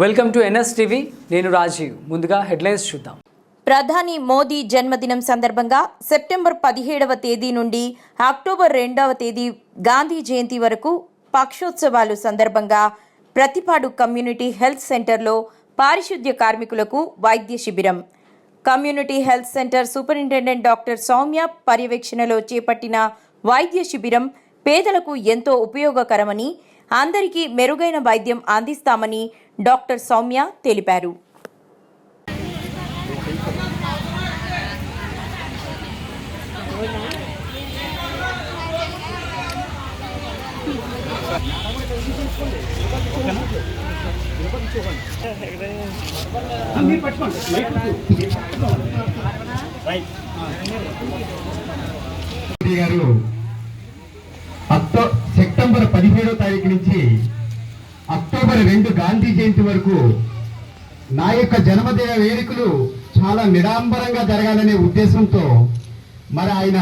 Welcome to NS TV. నేను రాజీవ్. ముందుగా headlines చూద్దాం. ప్రధాని మోదీ జన్మదినం సందర్భంగా సెప్టెంబర్ పదిహేడవ తేదీ నుండి అక్టోబర్ రెండవ తేదీ గాంధీ జయంతి వరకు పక్షోత్సవాలు సందర్భంగా ప్రతిపాడు కమ్యూనిటీ హెల్త్ సెంటర్లో పారిశుద్ధ్య కార్మికులకు వైద్య శిబిరం. Community health centre superintendent doctor Soumya పర్యవేక్షణలో చేపట్టిన వైద్య శిబిరం పేదలకు ఎంతో ఉపయోగకరమని అందరికీ మెరుగైన వైద్యం అందిస్తామని డాక్టర్ సౌమ్య తెలిపారు. గారు సెప్టెంబర్ పదిహేడో తారీఖు నుంచి అక్టోబర్ రెండు గాంధీ జయంతి వరకు నా యొక్క జన్మదిన వేడుకలు చాలా నిడాంబరంగా జరగాలనే ఉద్దేశంతో మరి ఆయన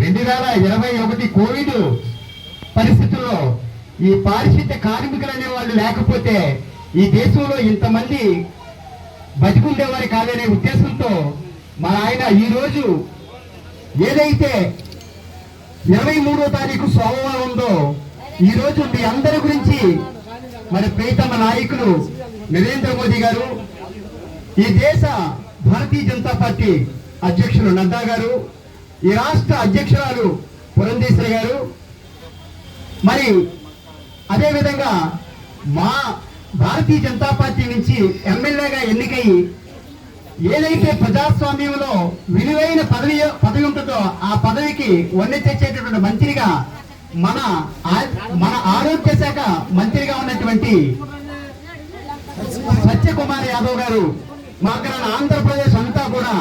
రెండు వేల ఇరవై ఒకటి కోవిడ్ పరిస్థితుల్లో ఈ పారిశుద్ధ్య కార్మికులు అనే వాళ్ళు లేకపోతే ఈ దేశంలో ఇంతమంది బతికుండేవారు కాదనే ఉద్దేశంతో మరి ఆయన ఈ రోజు ఏదైతే ఇరవై మూడో తారీఖు సోమవారం ఉందో ఈ రోజు మీ అందరి గురించి మరి ప్రీతమ నాయకులు నరేంద్ర మోదీ గారు ఈ దేశ భారతీయ జనతా పార్టీ అధ్యక్షులు నడ్డా గారు ఈ రాష్ట్ర అధ్యక్షురాలు పురంధేశ్వరి గారు మరి అదే విధంగా మా భారతీయ జనతా పార్టీ నుంచి ఎమ్మెల్యేగా ఎన్నికై ఏదైతే ప్రజాస్వామ్యంలో విని పదవి పదవి ఉంటుందో ఆ పదవికి వన్నె తెచ్చేటటువంటి మంత్రిగా మన మన ఆరోగ్య శాఖ మంత్రిగా ఉన్నటువంటి సత్యకుమార్ యాదవ్ గారు మాకు ఆంధ్రప్రదేశ్ అంతా కూడా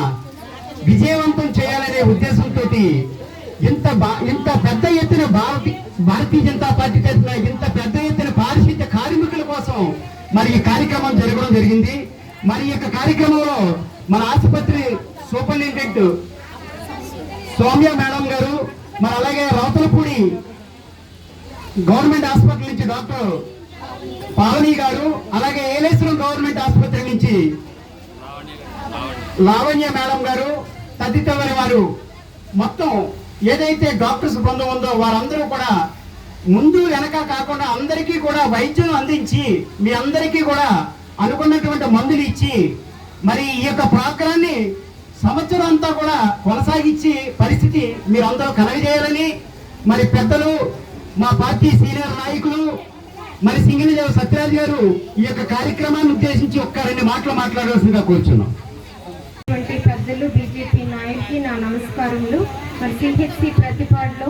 విజయవంతం చేయాలనే ఉద్దేశంతో ఇంత బా- ఇంత పెద్ద ఎత్తున భారతీ భారతీయ జనతా పార్టీ తరఫున ఇంత పెద్ద ఎత్తున పారిశుద్ధ్య కార్మికుల కోసం మరి ఈ కార్యక్రమం జరగడం జరిగింది. మరి ఈ యొక్క కార్యక్రమంలో మన ఆసుపత్రి సూపరింటెండెంట్ సౌమ్య మేడం గారు మరి అలాగే రాతులపూడి గవర్నమెంట్ హాస్పిటల్ నుంచి డాక్టర్ పావని గారు అలాగే ఏలేశ్వరం గవర్నమెంట్ ఆసుపత్రి నుంచి లావణ్య మేడం గారు తదితర వారు మొత్తం ఏదైతే డాక్టర్స్ బృందం ఉందో వారందరూ కూడా ముందు వెనక కాకుండా అందరికీ కూడా వైద్యం అందించి మీ అందరికీ కూడా అనుకున్నటువంటి మందులు ఇచ్చి మరి ఈ యొక్క ప్రోగ్రాన్ని సంవత్సరం అంతా కూడా కొనసాగించి పరిస్థితి మీరందరూ కలగజేయాలని మరి పెద్దలు మా పార్టీ సీనియర్ నాయకులు మరి సింగిలిదేవ సత్యరాజ్ గారు ఈ యొక్క కార్యక్రమాన్ని ఉద్దేశించి ఒక్క రెండు మాటలు మాట్లాడవలసిందిగా కోరుచున్నాం. పెద్దలు బీజేపీ నాయకుకి నా నమస్కారములు. మరి సిహెచ్సి ప్రతిపాడులో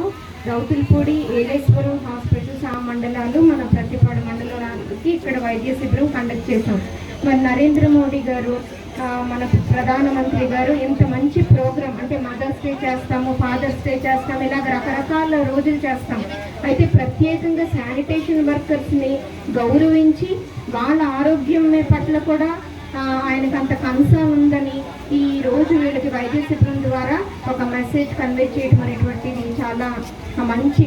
రౌతులపూడి ఏలేశ్వరం హాస్పిటల్స్ ఆ మండలాలు మన ప్రతిపాడు మండలానికి ఇక్కడ వైద్య శిబిరం కండక్ట్ చేశాం. మరి నరేంద్ర మోడీ గారు మన ప్రధానమంత్రి గారు ఇంత మంచి ప్రోగ్రామ్ అంటే మదర్స్ డే చేస్తాము ఫాదర్స్ డే చేస్తాము ఇలాగ రకరకాల రోజులు చేస్తాం అయితే ప్రత్యేకంగా శానిటేషన్ వర్కర్స్ని గౌరవించి వాళ్ళ ఆరోగ్యం పట్ల కూడా ఆయనకు అంత కన్సర్న్ ఉందని ఈ రోజు వీళ్ళకి వైద్య శిబిరం ద్వారా ఒక మెసేజ్ కన్వే చేయడం అనేటువంటిది మంచి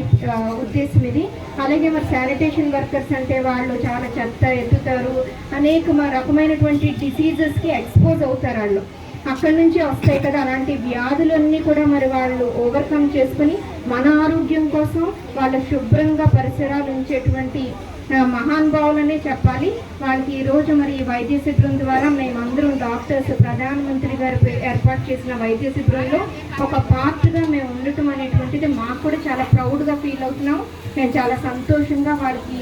ఉద్దేశం ఇది. అలాగే మరి శానిటేషన్ వర్కర్స్ అంటే వాళ్ళు చాలా చెత్త ఎత్తుతారు. అనేక రకమైనటువంటి డిసీజెస్కి ఎక్స్పోజ్ అవుతారు వాళ్ళు. అక్కడి నుంచి వస్తాయి కదా అలాంటి వ్యాధులన్నీ కూడా మరి వాళ్ళు ఓవర్కమ్ చేసుకుని మన ఆరోగ్యం కోసం వాళ్ళ శుభ్రంగా పరిసరాలు ఉంచేటువంటి ఆ, మహానుభావులనే చెప్పాలి. వాళ్ళకి ఈరోజు మరి ఈ వైద్య శిబిరం ద్వారా మేమందరం డాక్టర్స్ ప్రధానమంత్రి గారు ఏర్పాటు చేసిన వైద్య శిబిరంలో ఒక పార్ట్గా మేము ఉండటం అనేటువంటి సెటిల్ అవుతున్నాం మేము చాలా సంతోషంగా వారికి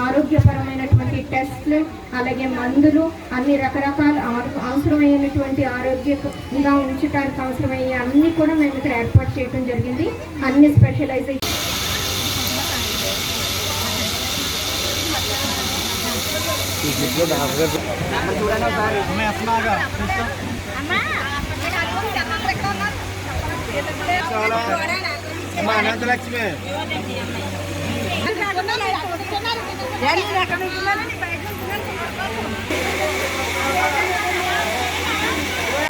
ఆరోగ్యపరమైనటువంటి టెస్ట్లు అలాగే మందులు అన్ని రకరకాల అవసరమైనటువంటి ఆరోగ్యంగా ఉంచడానికి అవసరమయ్యే అన్ని కూడా మేము ఇక్కడ ఏర్పాటు చేయడం జరిగింది అన్ని స్పెషలైజేషన్ అమ్మా అనంతలక్ష్మి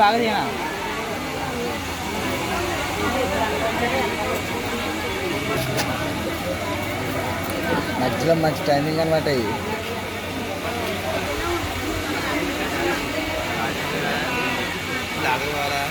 బాగా మధ్యలో మంచి టైమింగ్ అనమాట ఇవి లాగవారా